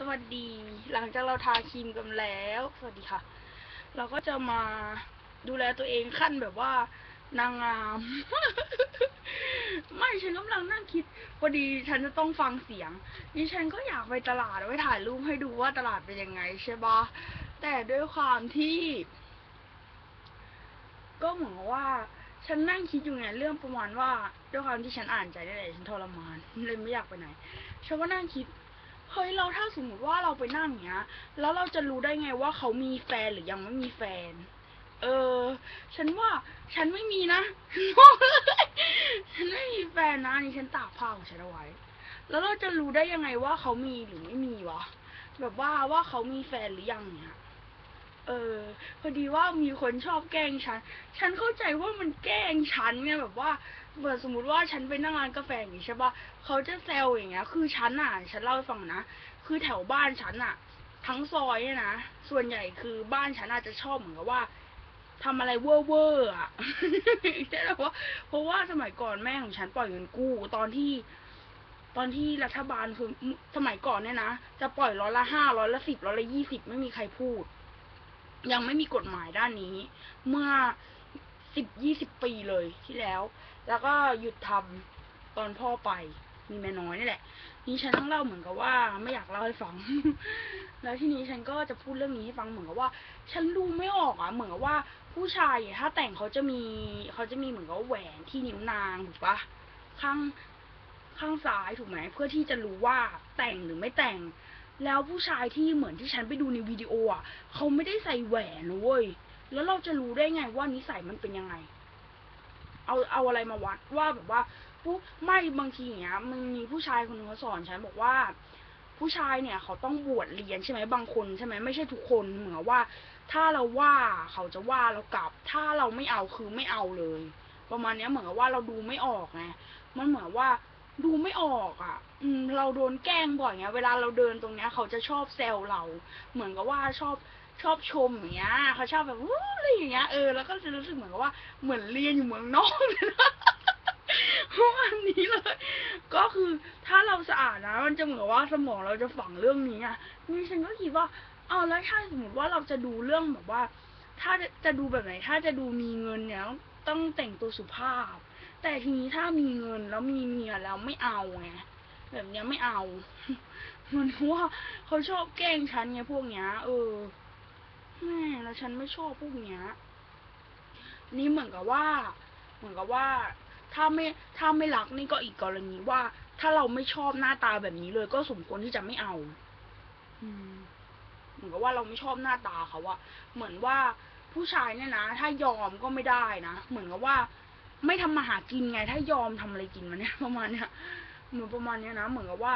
สวัสดีหลังจากเราทาครีมกันแล้ว สวัสดีค่ะ เราก็จะมาดูแลตัวเองขั้นแบบว่านางงาม ไม่ฉันกำลังนั่งคิดพอดีฉันจะต้องฟังเสียงดิฉันก็อยากไปตลาดไว้ถ่ายรูปให้ดูว่าตลาดเป็นยังไงใช่ปะแต่ด้วยความที่ ก็เหมือนว่า ฉันนั่งคิดอยู่ไงเรื่องประมาณว่า ด้วยความที่ฉันอ่านใจได้เลยฉันทรมานเลยไม่อยากไปไหนฉันก็นั่งคิด เฮ้ยเราถ้าสมมติว่าเราไปนั่งอย่างเงี้ย แล้วเราจะรู้ได้ไงว่าเขามีแฟนหรือยังไม่มีแฟน เออ ฉันว่า ฉันไม่มีนะ ฉันไม่มีแฟนนะนี่ฉันตากผ้าของฉันเอาไว้ แล้วเราจะรู้ได้ยังไงว่าเขามีหรือไม่มีวะ แบบว่าว่าเขามีแฟนหรือยังเนี่ย เออ พอดีว่ามีคนชอบแกล้งฉัน ฉันเข้าใจว่ามันแกล้งฉันไงแบบว่าเมื่อสมมติว่าฉันไปนั่งร้านกาแฟอย่างงี้ใช่ปะเขาจะแซวอย่างเงี้ย คือฉันอะ ฉันเล่าให้ฟังนะ คือแถวบ้านฉันอะ ทั้งซอยเนี่ยนะ ส่วนใหญ่คือบ้านฉันอาจจะชอบเหมือนกับว่าทำอะไรเว่อร์เวอร์อะใช่แล้วว่าเพราะว่าสมัยก่อนแม่ของฉันปล่อยเงินกู้ตอนที่ ตอนที่รัฐบาลคือสมัยก่อนเนี่ยนะจะปล่อยร้อยละห้าร้อยละสิบร้อยละยี่สิบไม่มีใครพูด ยังไม่มีกฎหมายด้านนี้ เมื่อสิบยี่สิบปีเลยที่แล้ว แล้วก็หยุดทำตอนพ่อไป มีแม่น้อยนี่แหละ นี่ฉันต้องเล่าเหมือนกับว่า ไม่อยากเล่าให้ฟัง แล้วทีนี้ฉันก็จะพูดเรื่องนี้ให้ฟังเหมือนกับว่า ฉันดูไม่ออกอะ เหมือนกับว่าผู้ชายถ้าแต่งเขาจะมีเขาจะมีเหมือนกับแหวนที่นิ้วนางถูกปะข้างข้างซ้ายถูกไหมเพื่อที่จะรู้ว่าแต่งหรือไม่แต่ง แล้วผู้ชายที่เหมือนที่ฉันไปดูในวิดีโออะเขาไม่ได้ใส่แหวนนะเว้ยแล้วเราจะรู้ได้ไงว่านิสัยมันเป็นยังไง เอาเอาอะไรมาวัดว่าแบบว่าผู้ไม่บางทีอย่างเงี้ยมันมีผู้ชายคนหนึงเขาสอนฉันบอกว่า ผู้ชายเนี่ยเขาต้องบวชเรียนใช่ไหมบางคนใช่ไหมไม่ใช่ทุกคนเหมือนว่า ถ้าเราว่าเขาจะว่าเรากลับ ถ้าเราไม่เอาคือไม่เอาเลย ประมาณเนี้ยเหมือนกับว่าเราดูไม่ออกไงมันเหมือนว่า ดูไม่ออกอะ อืม เราโดนแกล้งบ่อยไงเวลาเราเดินตรงเนี้ย เขาจะชอบแซวเรา เหมือนกับว่าชอบชอบชมอย่างเงี้ย เขาชอบแบบวู้อะไรอย่างเงี้ย เออ แล้วก็จะรู้สึกเหมือนกับว่า เหมือนเรียนอยู่เมืองนอกเลยนะเพราะวันนี้เลย ก็คือถ้าเราสะอาดนะ มันจะเหมือนว่าสมองเราจะฝังเรื่องนี้อะนี่ฉันก็คิดว่าเอาแล้วถ้าสมมติว่าเราจะดูเรื่องแบบว่า ถ้าจะจะดูแบบไหน ถ้าจะดูมีเงินเนี่ยต้องแต่งตัวสุภาพ แต่ทีนี้ถ้ามีเงินแล้วมีเมียแล้วไม่เอาไงแบบเนี้ยไม่เอามันว่าเขาชอบแกล้งฉันไงพวกเนี้ย เออแม่แล้วฉันไม่ชอบพวกเนี้ยนี่เหมือนกับว่า เหมือนกับว่า ถ้าไม่ถ้าไม่รักนี่ก็อีกกรณีว่า ถ้าเราไม่ชอบหน้าตาแบบนี้เลยก็สมควรที่จะไม่เอา อืมเหมือนกับว่าเราไม่ชอบหน้าตาเขาอะเหมือนว่าผู้ชายเนี่ยนะถ้ายอมก็ไม่ได้นะเหมือนกับว่า ไม่ทำมาหากินไง ถ้ายอมทำอะไรกินมันเนี่ย ประมาณเนี้ยเหมือนประมาณเนี้ยนะเหมือนกับว่า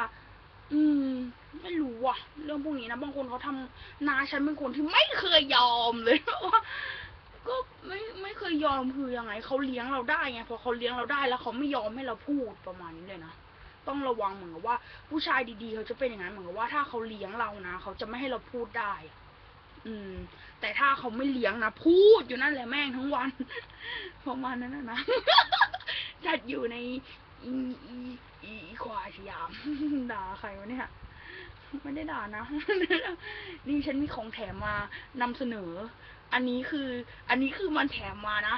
อืม ไม่รู้ว่ะ เรื่องพวกนี้นะบางคนเขาทำนาฉันเป็นคนที่ไม่เคยยอมเลยว่าก็ไม่ไม่เคยยอมคือยังไงเขาเลี้ยงเราได้ไงพอเขาเลี้ยงเราได้แล้วเขาไม่ยอมให้เราพูดประมาณนี้เลยนะต้องระวังเหมือนกับว่า ผู้ชายดีๆเขาจะเป็นอย่างนั้นเหมือนกับว่าถ้าเขาเลี้ยงเรานะเขาจะไม่ให้เราพูดได้ อืม แต่ถ้าเขาไม่เลี้ยงนะพูดอยู่นั่นแหละแม่งทั้งวันประมาณนั้นนะจัดอยู่ในอีอีอีควายสยามด่าใครวะเนี่ยไม่ได้ด่านะ นี่ฉันมีของแถมมานำเสนอ อันนี้คือ อันนี้คือมันแถมมานะ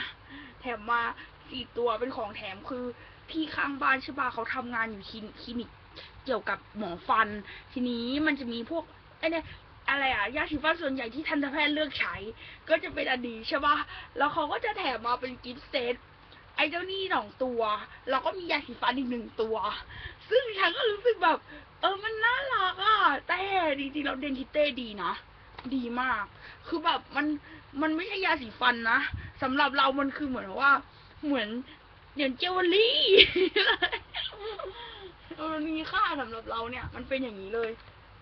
แถมมาสี่ตัวเป็นของแถมคือที่ข้างบ้านใช่ปะเขาทำงานอยู่คลินิกเกี่ยวกับหมอฟัน ทีนี้มันจะมีพวกไอ้เนี่ย อะไรอะยาสีฟันส่วนใหญ่ที่ทันตแพทย์เลือกใช้ ก็จะเป็นอันนี้ใช่ปะแล้วเขาก็จะแถมมาเป็นกิฟต์เซตไอ้เจ้านี่สองตัว แล้วก็มียาสีฟันอีกหนึ่งตัว ซึ่งฉันก็รู้สึกแบบ เออมันน่ารักอะ แต่จริงๆแล้วเดนทิเต้ดีนะ ดีมาก คือแบบมันมันไม่ใช่ยาสีฟันนะสำหรับเรามันคือเหมือนว่า เหมือนเหมือนเจลลี่มันมีค่าสำหรับเราเนี่ย มันเป็นอย่างนี้เลย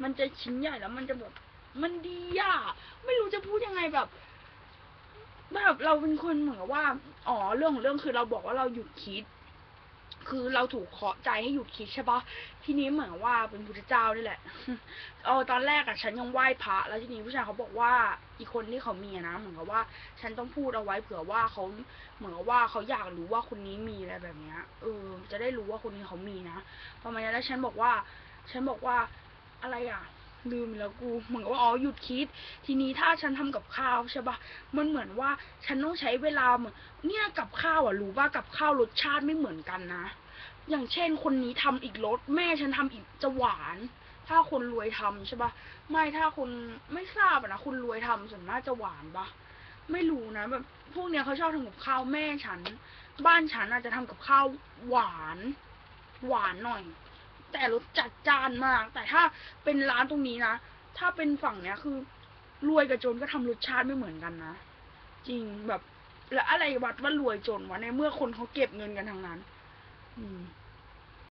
มันจะชิ้นใหญ่แล้วมันจะแบบ มันดีอะ ไม่รู้จะพูดยังไงแบบแบบเราเป็นคนเหมือนกับว่า อ๋อ เรื่องของเรื่องคือเราบอกว่าเราหยุดคิด คือเราถูกเคาะใจให้หยุดคิดใช่ปะทีนี้เหมือนว่าเป็นพุทธเจ้านี่แหละ เออตอนแรกอะฉันยังไหว้พระ แล้วทีนี้ผู้ชายเขาบอกว่าอีกคนที่เขามีนะเหมือนกับว่า ฉันต้องพูดเอาไว้เผื่อว่าเขาเหมือนกับว่าเขาอยากรู้ว่าคนนี้มีอะไรแบบเนี้ย เออ จะได้รู้ว่าคนนี้เขามีนะประมาณนี้แล้วฉันบอกว่า ฉันบอกว่าอะไรอะ ลืมแล้วกูเหมือนกับว่าอ๋อหยุดคิด ทีนี้ถ้าฉันทำกับข้าวใช่ปะมันเหมือนว่าฉันต้องใช้เวลาเหมือนเนี่ยกับข้าวอะรู้ว่ากับข้าวรสชาติไม่เหมือนกันนะ อย่างเช่น คนนี้ทำอีกรสแม่ฉันทำอีกจะหวาน ถ้าคนรวยทำใช่ปะไม่ถ้าคนไม่ทราบนะคนรวยทำส่วนมากจะหวานปะไม่รู้นะแบบพวกเนี้ยเขาชอบทำกับข้าวแม่ฉัน บ้านฉันอาจจะทำกับข้าวหวาน หวานหน่อย แต่รสจัดจ้านมาก แต่ถ้าเป็นร้านตรงนี้นะ ถ้าเป็นฝั่งเนี้ยคือรวยกับจนก็ทำรสชาติไม่เหมือนกันนะ จริงแบบ แล้วอะไรวัดว่ารวยจนวะในเมื่อคนเขาเก็บเงินกันทางนั้น อืม